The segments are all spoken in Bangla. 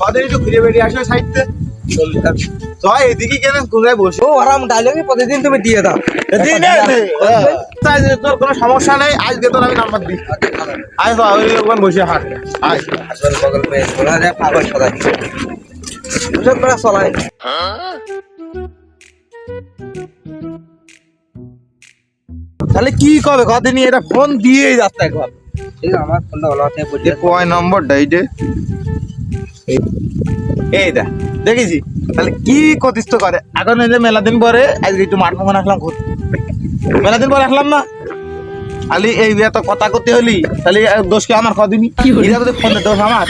কদিন একটু ঘুরে বেরিয়ে আসো সাইডতে তো এদিকে কেন কোথায় বসে আরাম ডায়লগে প্রতিদিন তুমি দিয়ে দাও। দিনে তাই যে তোর কোনো সমস্যা নেই আজকে তোর আমি নাম্বার দিই। আয় তো ওই ওখানে বসে হাট। আয়। বগল মে বলা যায় পাগল সদাই ওসব করে চলাই তাহলে কি কবে? কদিন এটা ফোন দিয়েই যাচ্ছে একবার। ঠিক আমার ফোনটা ভালো হাতে বুঝে কয় নম্বরটা এইটে এই দা দেখেছি তাহলে কি কতিস্ত করে? এখন এই যে মেলা দিন পরে আজকে একটু মাঠ ভ্রমণ আসলাম ঘুরতে মেলা দিন পরে আসলাম না? খালি এই তো কথা করতে হলি তাহলে দোষ কি আমার কদিনই এটা তো ফোন দোষ আমার।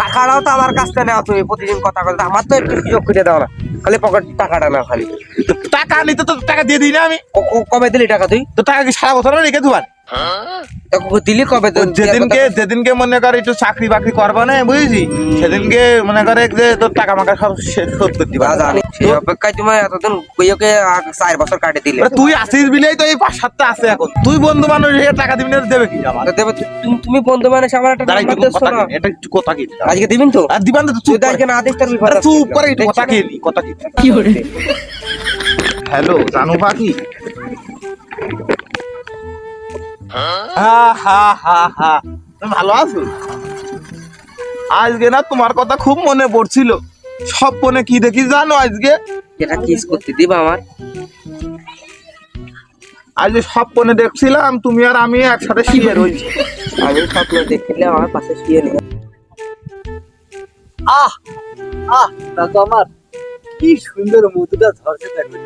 টাকাটাও তো আমার কাছ থেকে নেওয়া তুমি প্রতিদিন কথা বলতে আমার তো একটু সুযোগ করে দাও না। খালি পকেট টাকাটা খালি। টাকা নিতে তো টাকা দিয়ে দিই না আমি। কবে দিলি টাকা তুই? তো টাকা কি সারা বছর রেখে দেবার দিলি কবে যেদিনকে যেদিনকে মনে করে একটু চাকরি বাকরি করব না বুঝেছি? সেদিনকে মনে করে যে তোর টাকা মাকা সব শোধ করে দিবা। না জানি সেই অপেক্ষায় তুমি এতদিন কইকে চার বছর কাটে দিলে? এবার তুই আসিস বিলেই তো এই পাঁচ সাতটা আছে এখন। তুই বন্ধু মানুষ টাকা দিবি না দেবে কি আমার দেবে তুমি তুমি বন্ধু আমার একটা নাম্বার একটু না এটা একটু কথা কি আজকে দিবেন তো? আর দিবান তো তুই চুপ তো আজকে না তার। চুপ করে কথা কি কথা কি হ্যালো জানু পাখি? ভালো আছো? আজকে না তোমার কথা খুব মনে পড়ছিল। সব ফোনে কি দেখি জানো আজকে? এটা কিস করতে দিবা আমার? আজকে সব ফোনে দেখছিলাম তুমি আর আমি একসাথে শুয়ে রয়েছি। আমি স্বপ্ন দেখলে আমার পাশে শুয়ে নেই। আহ আহ দেখো আমার। কি সুন্দর মধুটা ঝরছে দেখো।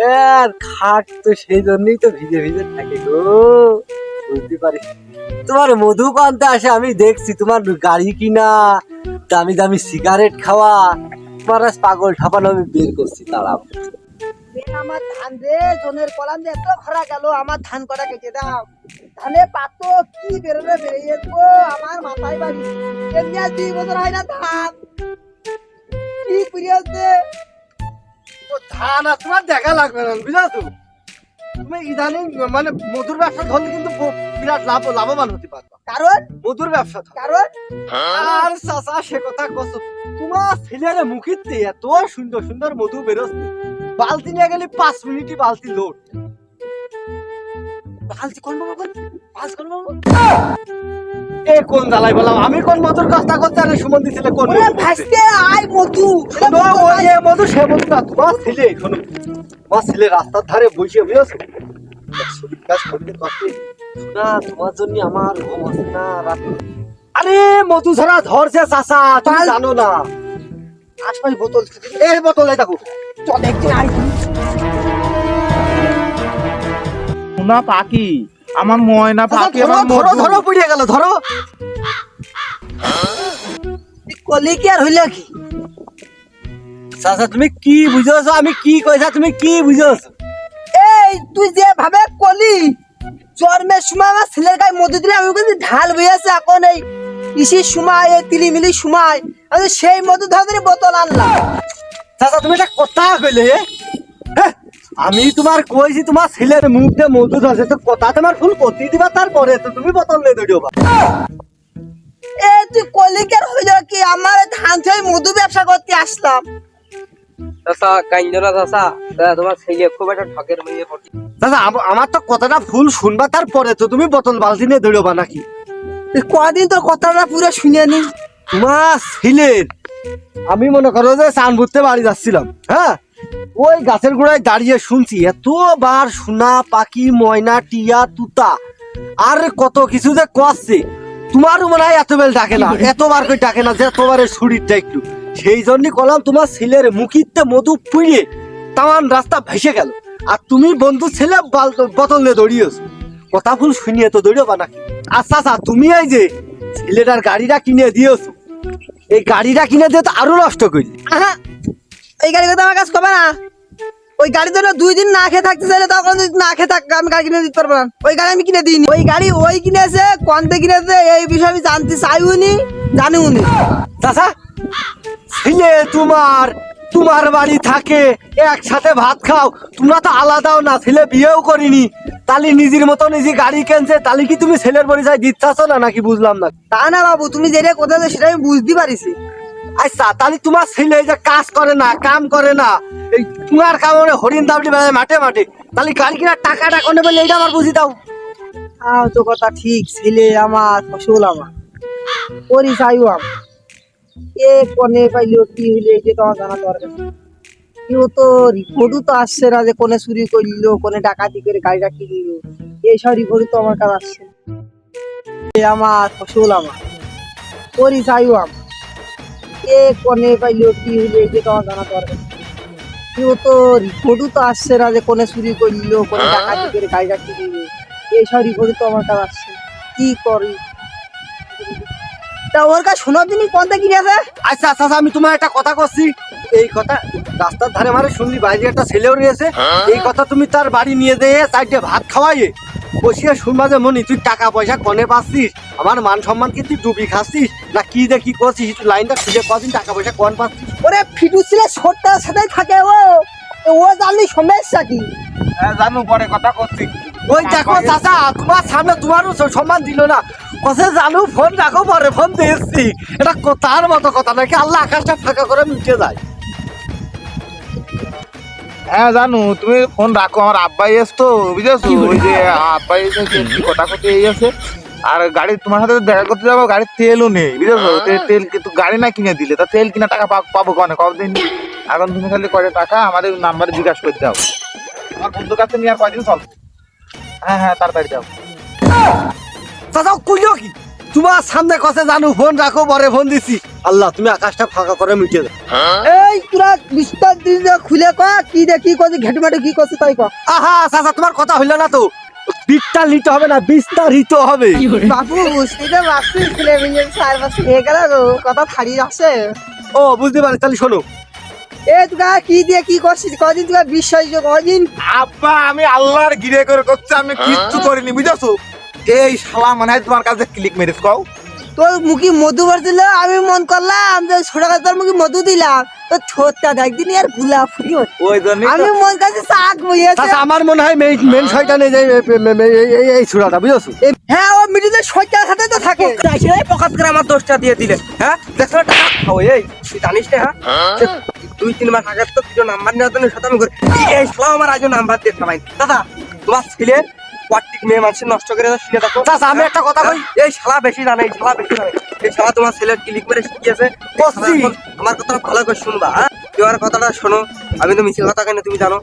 এর খাট তো সেই জন্যই তো ভিজে ভিজে থাকে গো। বুঝতে পারি তোমার মধু পানতে আসে, আমি দেখছি। তোমার গাড়ি কিনা, দামি দামি সিগারেট খাওয়া, তোমার পাগল ঠাপানো আমি বের করছি বেন আমার ধান রে, জনের কলাম যে এত খরা গেল, আমার ধান কটা কেটে দাও। ধানে পাতো কি বেরোলে বেরিয়ে গো আমার মাথায় বাড়ি। এমনি আর দুই বছর হয় না ধান। কি করিয়াছে ধান আর তোমার দেখা লাগবে না বুঝছ তুমি ইদানিং মানে মধুর ব্যবসা ধরলে কিন্তু বিরাট লাভ লাভবান হতে পারবা। কারণ? মধুর ব্যবসা। কারণ? আর চাচা সে কথা কস তোমার ছেলের মুখিতে এত সুন্দর সুন্দর মধু বেরোচ্ছে বালতি নিয়ে গেলে পাঁচ মিনিটই বালতি লোড বালতি কোন বাবা পাঁচ কোন বাবা এ কোন জ্বালাই বললাম? আমি কোন মধুর কাজটা করছি আর সুমন ছেলে কোন মধু? ভাসতে মধু। শোনো, ওই মধু সে মধু না তোমার ছেলে শোনো। তোমার ছেলে রাস্তার ধারে বসে বুঝেছ? কাজ করতে শোনা তোমার জন্য আমার ঘুম আসে না রাতে আরে মধু ধরা ধরছে চাচা তুমি জানো না। আশপাশ বোতল এই বোতল দেখো। চল একদিন সোনা পাখি। আমার ময়না পাখি আমার ধরো। ধরো পুড়িয়ে গেল ধরো। কলি কি আর হইল কি? চাচা তুমি কি বুঝেছ? আমি কি কইছা তুমি কি বুঝেছ? এই তুই যে ভাবে কলি জন্মের সময় আমার ছেলের গায়ে মধু দিলে আমি কিন্তু ঢাল বইয়াছে এখন এই ইসির সময় এই তিলিমিলি সময় আমি সেই মধু ধরে বোতল আনলাম। চাচা তুমি এটা কথা কইলে হ্যাঁ? আমি তোমার কইছি তোমার ছেলের মুখ দিয়ে মধু ধরছে তো কথা তোমার ফুল করতে দিবা তারপরে তো তুমি বোতল নিয়ে দৌড়িও বা এ তুই কলিকের হইল কি? আমার ধান থেকে মধু ব্যবসা করতে আসলাম। চাচা কাইন্দনা চাচা দাদা তোমার ছেলে খুব একটা ঠকের মেয়ে পড়ছে দাদা আমার তো কথাটা ফুল শুনবা তারপরে তো তুমি বোতল বালতি নিয়ে দৌড়িও বা নাকি? তুই কদিন তোর কথাটা পুরো শুনে নি? তোমার ছেলের আমি মনে করো যে চান বুঝতে বাড়ি যাচ্ছিলাম হ্যাঁ? ওই গাছের গোড়ায় দাঁড়িয়ে শুনছি এতবার সোনা পাখি ময়না টিয়া তুতা আর কত কিছু যে করছে তোমারও মনে হয় এত বেল ডাকে না এতবার করে ডাকে না যে তোমার শরীরটা একটু। সেই জন্যই কলাম তোমার ছেলের মুখিতে মধু পুড়িয়ে তামান রাস্তা ভেসে গেল। আর তুমি বন্ধু ছেলে বাল- বোতল নিয়ে দৌড়িয়েছো। কথা ফুল শুনিয়ে তো দৌড়িও নাকি? আচ্ছা আচ্ছা তুমি এই যে ছেলেটার গাড়িটা কিনে দিয়েছ এই গাড়িটা কিনে দিয়ে তো আরও নষ্ট করি এই গাড়ি কথা আমার কাছে কবে না। ওই গাড়ির জন্য দুই দিন না খেয়ে থাকতে চাইলে তখন না খেয়ে থাক আমি গাড়ি কিনে দিতে পারব না। ওই গাড়ি আমি কিনে দিইনি। ওই গাড়ি ওই কিনেছে কন্তে কিনেছে এই বিষয়ে আমি জানতে চাইও নি জানিও নি চাচা ছেলে তোমার তোমার বাড়ি থাকে একসাথে ভাত খাও। তোমরা তো আলাদাও না ছেলে বিয়েও করিনি। তালি নিজের মতো নিজে গাড়ি কেনছে তালি কি তুমি ছেলের পরিচয় দিচ্ছাছ না নাকি বুঝলাম না? তা না বাবু তুমি যেটা কোথায় সেটা আমি বুঝতে পারিছি। আচ্ছা তাহলে তোমার ছেলে যে কাজ করে না, কাম করে না, এই তোমার কাম মানে হরিণ দাবলি বেড়ায় মাঠে মাঠে। তাহলে গাড়ি কিনা টাকাটা কোনে বলে এইটা আমার বুঝি দাও। আহ, তো কথা ঠিক, ছেলে আমার, ফসল আমার। পরিচয়ও আমার কে কোনে পাইলো কি হইলে যে তোমার জানা দরকার। কেউ তো রিপোর্টও তো আসছে না যে কোনে চুরি করল, কোনে ডাকাতি করে গাড়িটা কিনলো। এইসব রিপোর্ট তো আমার কাছে আসছে। আমার, ফসল আমার। পরিচয়ও আমার কে কোনে পাইলো কি হইলে যে তোমার জানা দরকার। কেউ তো রিপোর্টও তো আসছে না যে কোনে চুরি করল কোনে ডাকাতি করে কিনলো এইসব তো আমার কাছে আসছে কি করি? তা ওর কাছে শোনার দিনই কোনটা কিনে আছে আচ্ছা আচ্ছা আচ্ছা, আমি তোমার একটা কথা করছি। এই কথা রাস্তার ধারে মানে শুনলি বাইরে একটা ছেলেও রয়েছে। এই কথা তুমি তার বাড়ি নিয়ে যেয়ে চারটে ভাত খাওয়াইয়ে বসিয়ে শুনবা যে মনি তুই টাকা পয়সা কনে পাচ্ছিস? আমার মান সম্মান কি তুই ডুবি খাচ্ছিস? না কি যে কি করছিস? একটু লাইনটা খুঁজে কদিন টাকা পয়সা কন পাচ্ছিস? ওরে ফিটু ছিল ছোটটার সাথে থাকে ও। ও জানলি সমস্যা কি? জানো জানু পরে কথা করছি। ওই দেখো চাচা তোমার সামনে তোমারও সম্মান দিল না। কথা জানো ফোন রাখো পরে ফোন দিয়েছি এটা তার মতো কথা নাকি আল্লাহ আকাশটা ফাঁকা করে মিটে যায়। হ্যাঁ জানু তুমি ফোন রাখো আমার আব্বাই এস তো বুঝেছ? ওই যে আব্বাই যে কথা এই আছে আর গাড়ি তোমার সাথে দেখা করতে যাব গাড়ির তেলও নেই বুঝেছ? তে- তেল কিন্তু গাড়ি না কিনে দিলে তা তেল কিনা টাকা পা- পাবো কনে কতদিন? এখন তুমি খালি কয় টাকা আমাদের নাম্বারে জিজ্ঞাসা করতে হবে আমার বন্ধুর কাছে নিয়ে আর কয়দিন চল হ্যাঁ হ্যাঁ তাড়াতাড়ি যাও। চাচা কইও কি? তোমার সামনে কথা জানো ফোন রাখো পরে ফোন দিছি। আল্লাহ তুমি আকাশটা ফাঁকা করে মিটে দাও। এই তোরা বিস্তার দিন যে খুলে ক কি দে কি করছিস ঘেটে কি করছিস তাই ক। আহা চাচা তোমার কথা হইল না তো। বিটটা নিতে হবে না বিস্তারিত হবে। বাবু সেটা মাসি খুলে মিলে মাস হয়ে গেল গো কথা ছাড়িয়ে আসে ও বুঝতে পারি তাহলে শোনো। এ তোরা কি দিয়ে কি করছিস? কদিন তোরা বিশ্বাস যে কদিন আব্বা আমি আল্লাহর গিরে করে করছি আমি কিচ্ছু করিনি বুঝেছ? এই শালা মনে হয় তোমার কাছে ক্লিক মেরেছ কও। তো মুখে মধু ভরছিল আমি মন করলাম যে ছোট কাছে তোর মুখে মধু দিলাম। তো ছোটটা একদিন আরগুলা ফুরি ওই জন্য আমি মন কাছে শাক বইয়েছে। চাচা আমার মনে হয় মেন মেন শয়তানে যে এই- এই- এই- এই- এই হ্যাঁ ও মিডিতে সইটার সাথে তো থাকে। এই পকাত করে আমার দোষটা দিয়ে দিলে। হ্যাঁ? দেখছ না টাকা? খাও এই তুই জানিস না হ্যাঁ? দুই তিন মাস আগে তো দুটো নাম্বার নেওয়ার জন্য শতামি করে এই শালা আমার আজও নাম্বার দিয়ে থামাই দাদা তোমার ছেলে কোয়ার্টিক মেয়ে মানুষের নষ্ট করে চাচা আমি একটা কথা কই? এই শালা বেশি জানে এই শালা বেশি জানে। এই শালা তোমার ছেলের ক্লিক মেরে শিখিয়েছে। কচ্ছি। আমার কথাটা ভালো করে শুনবা হ্যাঁ? তুই আমার কথাটা শোনো আমি তো মিছিল কথা কেন তুমি জানো।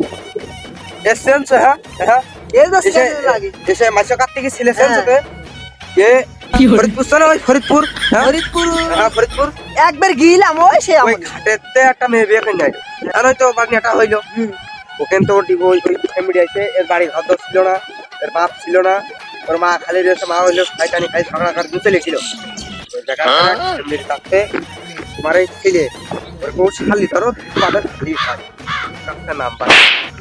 এসেন্স হ্যাঁ? হ্যাঁ? এই সেটা লাগে। এসে থেকে ছেলে হ্যাঁ। এ ফরিদপুর ওই ফরিদপুর হ্যাঁ? ফরিদপুর। হ্যাঁ ফরিদপুর। একবার গিলাম ওই সে ওই ঘাটেতে একটা মেয়ে বিয়ে করে নাই। আর হয়তো বাগনিটা হইল। ওখানে তো ডিভো ওই ওই ফ্যামিলি আছে এর বাড়ি ঘর ছিল না। এর বাপ ছিল না ওর মা খালি রয়েছে মা হইল খাইটানি খাই ঝগড়া করে জায়গায় ফ্যামিলির কাছে তোমার এই ছেলে। ওর বউ খালি ধরো তাদের খালি খায় কাছে নাম্বার।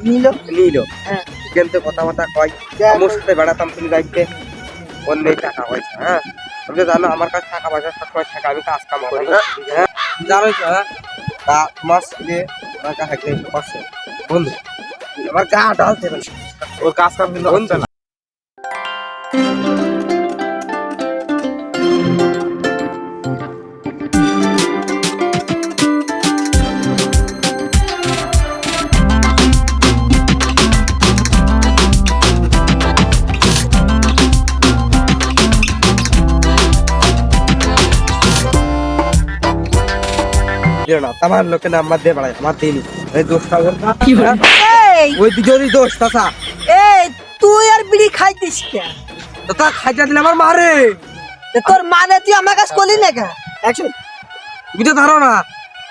নিল নিল। হ্যাঁ। কিন্তু কথাবার্তা কয়। আমার সাথে বেড়াতাম তুমি যাইতে অন্যের টাকা পয়সা হ্যাঁ? তুমি জানো আমার কাছে টাকা পয়সা সবসময় থাকে আমি কাজ কাম করি হ্যাঁ? জানোই তো হ্যাঁ? তা তোমার ছেলে আমার কাছে একটা বন্ধু আমার গা ডালছে না। ওর কাজ কাম কিন্তু হচ্ছে না। দিও না আমার লোকে নাম্বার দিয়ে বেড়ায় আমার দিন এই দোষটা। এই। ওই দুজনই দোষ এই তুই আর বিড়ি খাইতিস কে? তো তা খাইটা দিলে আমার মারে তোর মানে তুই আমার কাছে করলি না কেন একশো তুমি তো ধরো না।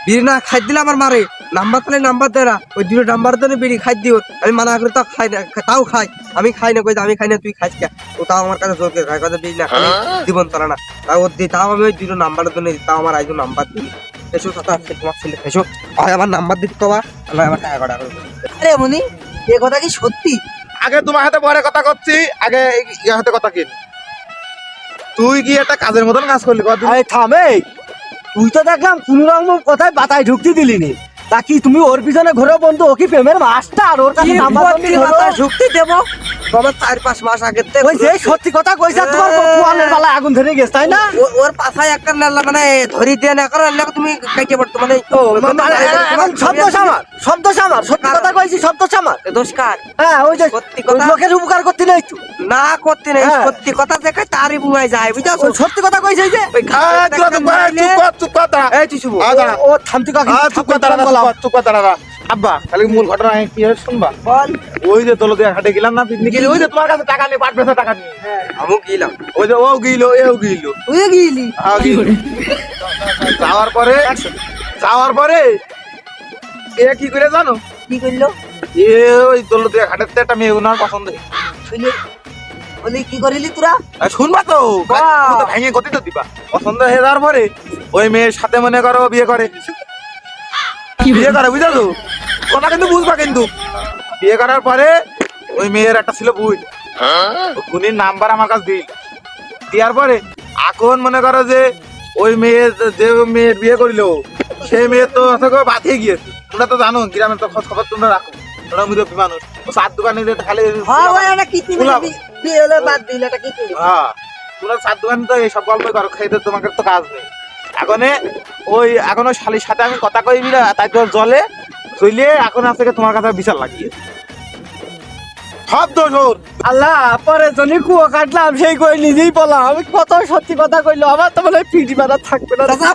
বিড়ি না খাই দিলে আমার মারে নাম্বার তাহলে নাম্বার দেয় না। ওই দুটো নাম্বার জন্য বিড়ি খাই দিও। আমি মানা করে তাও খাই না তাও খাই। আমি খাই না কই যে আমি খাই না তুই খাইস কে? ও তাও আমার কাছে জোর করে খাই কথা বিড়ি না। খাই জীবন তোলা না। তাও ওর দি তাও আমি ওই দুটো নাম্বারের জন্য তাও আমার আইজো নাম্বার দিই এসো কথা তোমার ছেলে এসো। আমার নাম্বার দিতে তো আল্লাহ আমার টাকা কটা আরে মনি এ কথা কি সত্যি? আগে তোমার হাতে পরে কথা করছি আগে ইয়ার হাতে কথা কিন? তুই কি একটা কাজের মতন কাজ করলি? আরে থামে তুই তো দেখলাম কোন রকম কথায় বাতায় ঢুকতে দিলি নি। তা কি তুমি ওর পিছনে ঘুরে বন্ধু? ও কি প্রেমের মাস্টার? ওর কাছে নাম্বার ঢুকতে দেবো? আমার চার পাঁচ মাস থেকে ওই যে সত্যি কথা কইছা তোমার পোয়ালের বেলা আগুন ধরে গেছে তাই না? ওর পাছায় একটা নাল্লা মানে ধরি দিয়ে না করে তুমি পড়তো মানে ও মানে শব্দ সামার শব্দ সামার সত্যি কথা কইছি শব্দ সামার। দোষকার হ্যাঁ ওই যে সত্যি কথা। লোকের উপকার করতে নেই তো। না করতে নেই হ্যাঁ। সত্যি কথা দেখে তারই বুঝাই যায় বুঝছ? সত্যি কথা কইছে এই যে। ওই চুপ দাঁড়া। এই তুই শুভ ও থামতি কাকি? চুপ দাঁড়া, চুপ দাঁড়া। আব্বা খালি মূল ঘটনা কি হয়েছে শুনবা? বল। ওই যে তোলো দিয়ে হাটে গেলাম না পিকনিকে? ওই যে তোমার কাছে টাকা নেই পাট বেচা টাকা নেই আমু গেলাম। ওই যে ও গিলো এও গিলো। তুই গিলি। হ্যাঁ, যাওয়ার পরে যাওয়ার পরে এ কি করে জানো? কি করল? এ ওই হাটের একটা মেয়ে ওনার পছন্দ। হয়েছে। বলি কি করিলি তোরা? আর শুনবা তো। ভেঙে গতি তো দিবা। পছন্দ হয়ে যাওয়ার পরে ওই মেয়ের সাথে মনে করো বিয়ে করে। বিয়ে করে বুঝলো? তো কথা কিন্তু বুঝবা কিন্তু। বিয়ে করার পরে ওই মেয়ের একটা ছিল বুই। খুনির নাম্বার আমার কাছে দিল। দেওয়ার পরে এখন মনে করো যে ওই মেয়ে যে মেয়ের বিয়ে করিলো সেই মেয়ে তো বাঁধিয়ে গিয়েছে। তোমরা তো জানো গ্রামের তো খোঁজ খবর তোমরা রাখো। তোমরা মুরব্বী মানুষ। ও চার দোকানে খালি হ্যাঁ হ্যাঁ তোমরা দোকানে তো এইসব গল্প করো খেতে তোমাকে তো কাজ নেই। এখন ওই এখন ওই শালির সাথে আমি কথা কই তাই তো জলে চলে এখন আছে তোমার কাছে বিচার লাগিয়ে সব দোষ ওর আল্লাহ পরে জনি কুয়ো কাটলাম সেই কই নিজেই বলা আমি কত সত্যি কথা কইলো আমার তো মনে পিটি বাধা থাকবে না দাদা